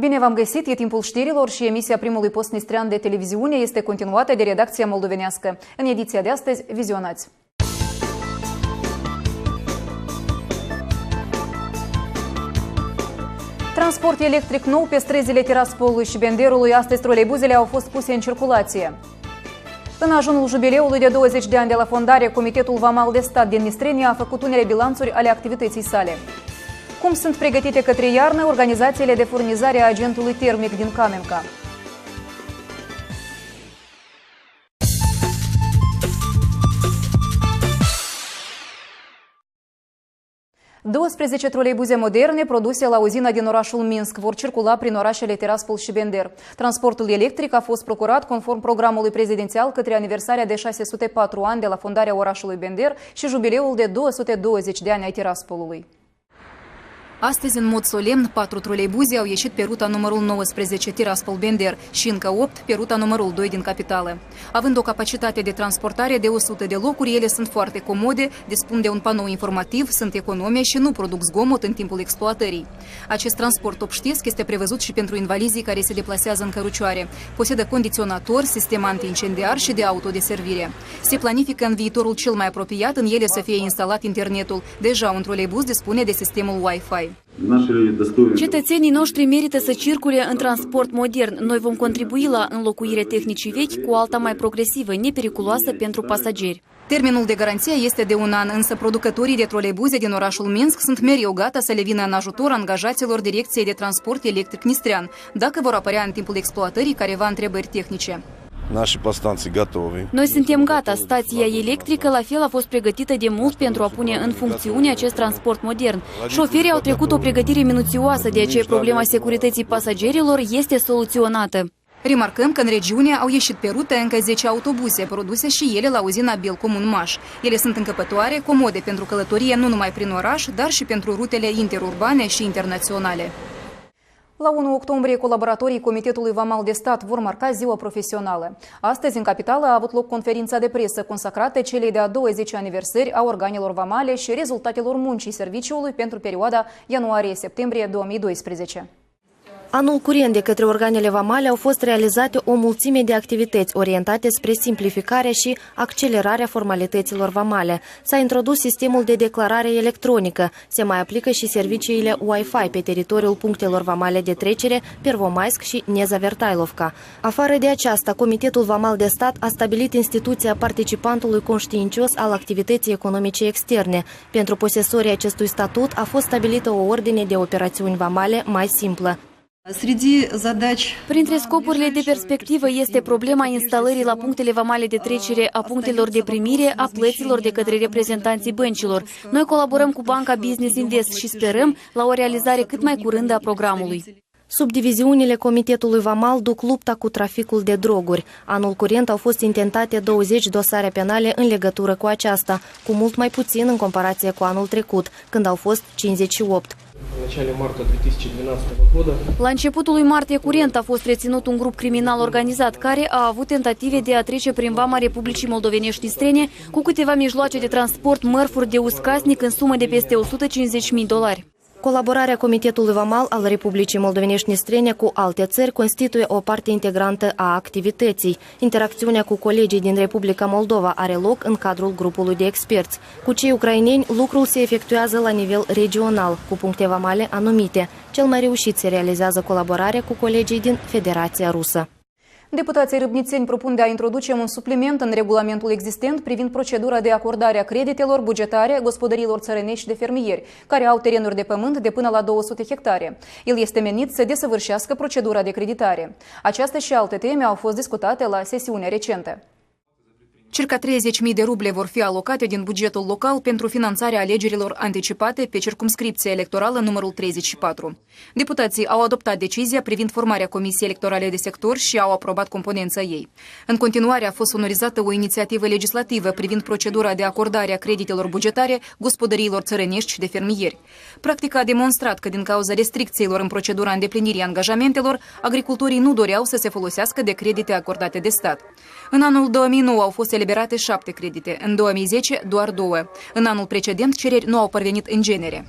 Bine v-am găsit, e timpul știrilor și emisia primului post nistrian de televiziune este continuată de redacția moldovenească. În ediția de astăzi, vizionați! Transport electric nou pe străzile Tiraspolului și Benderului, astăzi troleibuzele au fost puse în circulație. În ajunul jubileului de 20 de ani de la fondare, Comitetul Vamal de Stat din Nistrenia a făcut unele bilanțuri ale activității sale. Cum sunt pregătite către iarnă organizațiile de furnizare a agentului termic din Kamenka? Douăsprezece troleibuze moderne produse la uzina din orașul Minsk vor circula prin orașele Tiraspol și Bender. Transportul electric a fost procurat conform programului prezidențial către aniversarea de 604 ani de la fondarea orașului Bender și jubileul de 220 de ani ai Tiraspolului. Astăzi, în mod solemn, patru troleibuze au ieșit pe ruta numărul 19 Tiraspol-Bender și încă 8 pe ruta numărul 2 din capitală. Având o capacitate de transportare de 100 de locuri, ele sunt foarte comode, dispun de un panou informativ, sunt economice și nu produc zgomot în timpul exploatării. Acest transport obștesc este prevăzut și pentru invalizii care se deplasează în cărucioare. Posedă condiționator, sistem antiincendiar și de autodeservire. Se planifică în viitorul cel mai apropiat în ele să fie instalat internetul. Deja un troleibuz dispune de sistemul Wi-Fi. Cetățenii noștri merită să circule în transport modern. Noi vom contribui la înlocuirea tehnicii vechi cu alta mai progresivă, nepericuloasă pentru pasageri. Termenul de garanție este de un an, însă producătorii de troleibuze din orașul Minsk sunt mereu gata să le vină în ajutor angajaților Direcției de Transport Electric Nistrean, dacă vor apărea în timpul exploatării careva întrebări tehnice. Noi suntem gata. Stația electrică la fel a fost pregătită de mult pentru a pune în funcțiune acest transport modern. Șoferii au trecut o pregătire minuțioasă, de aceea problema securității pasagerilor este soluționată. Remarcăm că în regiune au ieșit pe rute încă 10 autobuse, produse și ele la uzina Belcomun Maș. Ele sunt încăpătoare, comode pentru călătorie nu numai prin oraș, dar și pentru rutele interurbane și internaționale. La 1 octombrie, colaboratorii Comitetului Vamal de Stat vor marca ziua profesională. Astăzi, în capitală, a avut loc conferința de presă consacrată celei de-a 20 aniversări a organelor vamale și rezultatelor muncii serviciului pentru perioada ianuarie-septembrie 2012. Anul curent de către organele vamale au fost realizate o mulțime de activități orientate spre simplificarea și accelerarea formalităților vamale. S-a introdus sistemul de declarare electronică. Se mai aplică și serviciile Wi-Fi pe teritoriul punctelor vamale de trecere Pervomaisc și Nezavertailovca. Afară de aceasta, Comitetul Vamal de Stat a stabilit instituția participantului conștiincios al activității economice externe. Pentru posesorii acestui statut a fost stabilită o ordine de operațiuni vamale mai simplă. Printre scopurile de perspectivă este problema instalării la punctele vamale de trecere a punctelor de primire a plăților de către reprezentanții băncilor. Noi colaborăm cu Banca Business Invest și sperăm la o realizare cât mai curândă a programului. Subdiviziunile Comitetului Vamal duc lupta cu traficul de droguri. Anul curent au fost intentate 20 dosare penale în legătură cu aceasta, cu mult mai puțin în comparație cu anul trecut, când au fost 58. La începutul lui martie curent a fost reținut un grup criminal organizat care a avut tentative de a trece prin vama Republicii Moldovenești Strene cu câteva mijloace de transport mărfuri de uscasnic în sumă de peste 150.000 dolari. Colaborarea Comitetului Vamal al Republicii Moldovenești Nistrene cu alte țări constituie o parte integrantă a activității. Interacțiunea cu colegii din Republica Moldova are loc în cadrul grupului de experți. Cu cei ucraineni, lucrul se efectuează la nivel regional, cu puncte vamale anumite. Cel mai reușit se realizează colaborarea cu colegii din Federația Rusă. Deputații râbnițeni propun de a introduce un supliment în regulamentul existent privind procedura de acordare a creditelor bugetare gospodărilor țărănești de fermieri, care au terenuri de pământ de până la 200 hectare. El este menit să desăvârșească procedura de creditare. Această și alte teme au fost discutate la sesiunea recentă. Circa 30.000 de ruble vor fi alocate din bugetul local pentru finanțarea alegerilor anticipate pe circumscripția electorală numărul 34. Deputații au adoptat decizia privind formarea Comisiei Electorale de Sector și au aprobat componența ei. În continuare a fost sonorizată o inițiativă legislativă privind procedura de acordare a creditelor bugetare gospodăriilor țărănești și de fermieri. Practica a demonstrat că din cauza restricțiilor în procedura îndeplinirii angajamentelor, agricultorii nu doreau să se folosească de credite acordate de stat. În anul 2009 au fost eliberate șapte credite, în 2010 doar două. În anul precedent cereri nu au parvenit în genere.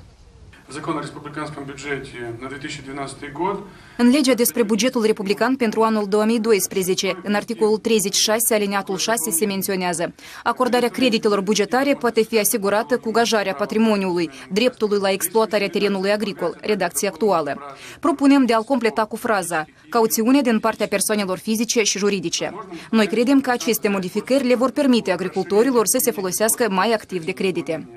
În legea despre bugetul republican pentru anul 2012, în articolul 36, aliniatul 6, se menționează acordarea creditelor bugetare poate fi asigurată cu gajarea patrimoniului, dreptului la exploatarea terenului agricol, redacție actuală. Propunem de a-l completa cu fraza cauțiune din partea persoanelor fizice și juridice. Noi credem că aceste modificări le vor permite agricultorilor să se folosească mai activ de credite.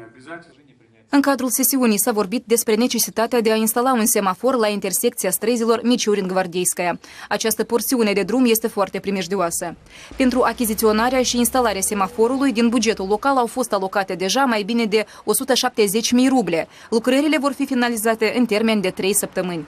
În cadrul sesiunii s-a vorbit despre necesitatea de a instala un semafor la intersecția străzilor Miciurin-Gvardeiskaya. Această porțiune de drum este foarte primejdioasă. Pentru achiziționarea și instalarea semaforului din bugetul local au fost alocate deja mai bine de 170.000 ruble. Lucrările vor fi finalizate în termen de 3 săptămâni.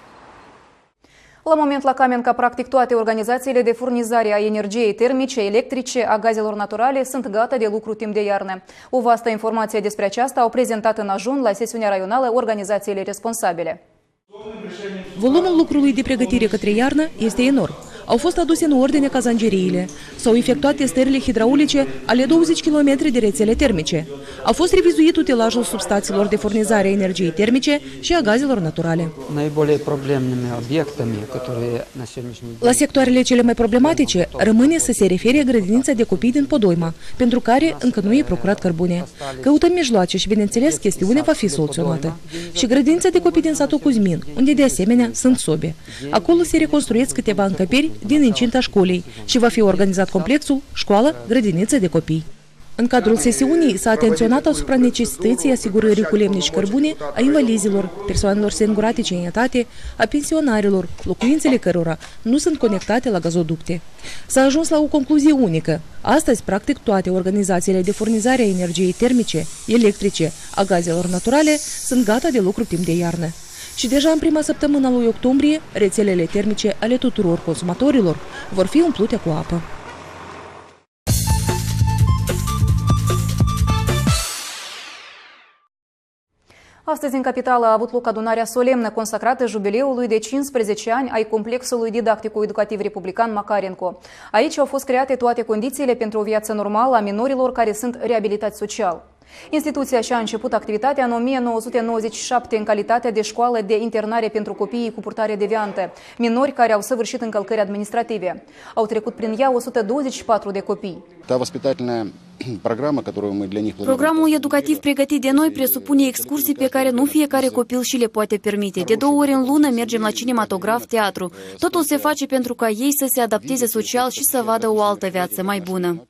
La moment la Camenca, practic toate organizațiile de furnizare a energiei termice, electrice, a gazelor naturale sunt gata de lucru timp de iarnă. O vastă informație despre aceasta au prezentat în ajun la sesiunea raională organizațiile responsabile. Volumul lucrului de pregătire către iarnă este enorm au fost aduse în ordine cazangeriile. S-au efectuat testările hidraulice ale 20 km de rețele termice. A fost revizuit utilajul substațiilor de furnizare a energiei termice și a gazelor naturale. La sectoarele cele mai problematice rămâne să se refere grădinița de copii din Podoima, pentru care încă nu e procurat cărbune. Căutăm mijloace și, bineînțeles, chestiunea va fi soluționată. Și grădinița de copii din satul Cuzmin, unde de asemenea sunt sobe. Acolo se reconstruiesc câteva încăperi din incinta școlii și va fi organizat complexul școală-grădiniță de copii. În cadrul sesiunii s-a atenționat asupra necesității asigurării cu lemne și cărbune a invalizilor, persoanelor singuratice în etate, a pensionarilor, locuințele cărora nu sunt conectate la gazoducte. S-a ajuns la o concluzie unică. Astăzi, practic, toate organizațiile de furnizare a energiei termice, electrice, a gazelor naturale sunt gata de lucru timp de iarnă. Și deja în prima săptămână a lui octombrie, rețelele termice ale tuturor consumatorilor vor fi umplute cu apă. Astăzi, în capitală, a avut loc adunarea solemnă consacrată jubileului de 15 ani ai complexului didactico-educativ republican Macarenco. Aici au fost create toate condițiile pentru o viață normală a minorilor care sunt reabilitați social. Instituția și-a început activitatea în 1997 în calitate de școală de internare pentru copiii cu purtare deviantă, minori care au săvârșit încălcări administrative. Au trecut prin ea 124 de copii. Programul educativ pregătit de noi presupune excursii pe care nu fiecare copil și le poate permite. De două ori în lună mergem la cinematograf, teatru. Totul se face pentru ca ei să se adapteze social și să vadă o altă viață mai bună.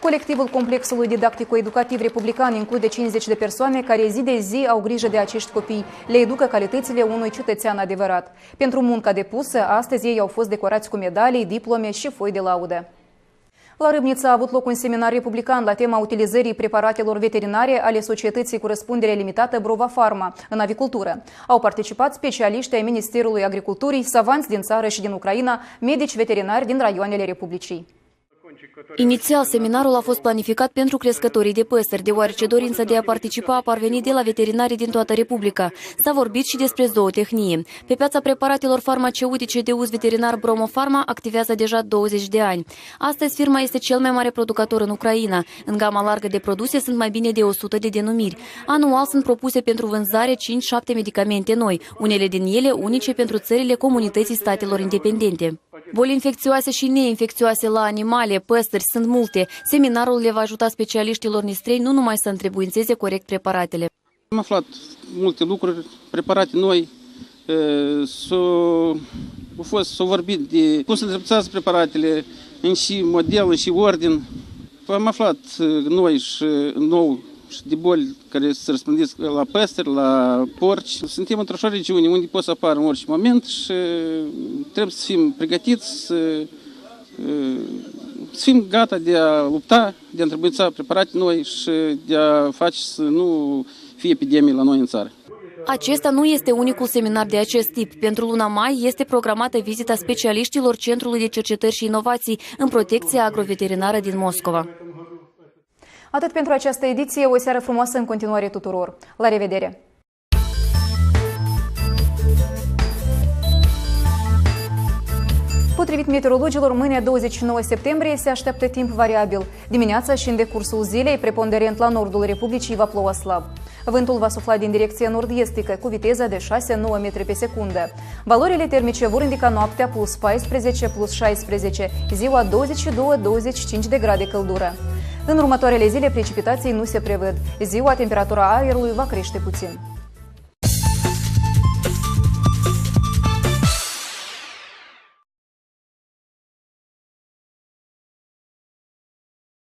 Colectivul complexului didactico-educativ republican include 50 de persoane care zi de zi au grijă de acești copii, le educă calitățile unui cetățean adevărat. Pentru munca depusă, astăzi ei au fost decorați cu medalii, diplome și foi de laudă. La Râbnița a avut loc un seminar republican la tema utilizării preparatelor veterinare ale societății cu răspundere limitată Brova Pharma în avicultură. Au participat specialiști ai Ministerului Agriculturii, savanți din țară și din Ucraina, medici veterinari din raioanele Republicii. Inițial, seminarul a fost planificat pentru crescătorii de păsări, deoarece dorința de a participa a parvenit de la veterinarii din toată Republica. S-a vorbit și despre zootehnie. Pe piața preparatelor farmaceutice de uz veterinar Bromofarma activează deja 20 de ani. Astăzi, firma este cel mai mare producător în Ucraina. În gama largă de produse sunt mai bine de 100 de denumiri. Anual sunt propuse pentru vânzare 5-7 medicamente noi, unele din ele unice pentru țările comunității statelor independente. Boli infecțioase și neinfecțioase la animale, păsări, sunt multe. Seminarul le va ajuta specialiștilor nistrei nu numai să întrebuințeze corect preparatele. Am aflat multe lucruri, preparate noi, s-au au fost, s-au vorbit de cum să îndreptați preparatele, în și model, în și ordin. Am aflat noi și nou și de boli care se răspândesc la păsări, la porci. Suntem într-o regiune unde pot să apară în orice moment și trebuie să fim pregătiți, să, să fim gata de a lupta, de a întrebuința preparate noi și de a face să nu fie epidemie la noi în țară. Acesta nu este unicul seminar de acest tip. Pentru luna mai este programată vizita specialiștilor Centrului de Cercetări și Inovații în protecția agroveterinară din Moscova. Atât pentru această ediție, o seară frumoasă în continuare tuturor. La revedere! Potrivit meteorologilor, mâine 29 septembrie se așteaptă timp variabil. Dimineața și în decursul zilei, preponderent la nordul Republicii, va ploua slab. Vântul va sufla din direcția nord-estică, cu viteza de 6-9 metri pe secundă. Valorile termice vor indica noaptea plus 14, plus 16, ziua 22-25 de grade căldură. În următoarele zile precipitații nu se prevăd. Ziua temperatura aerului va crește puțin.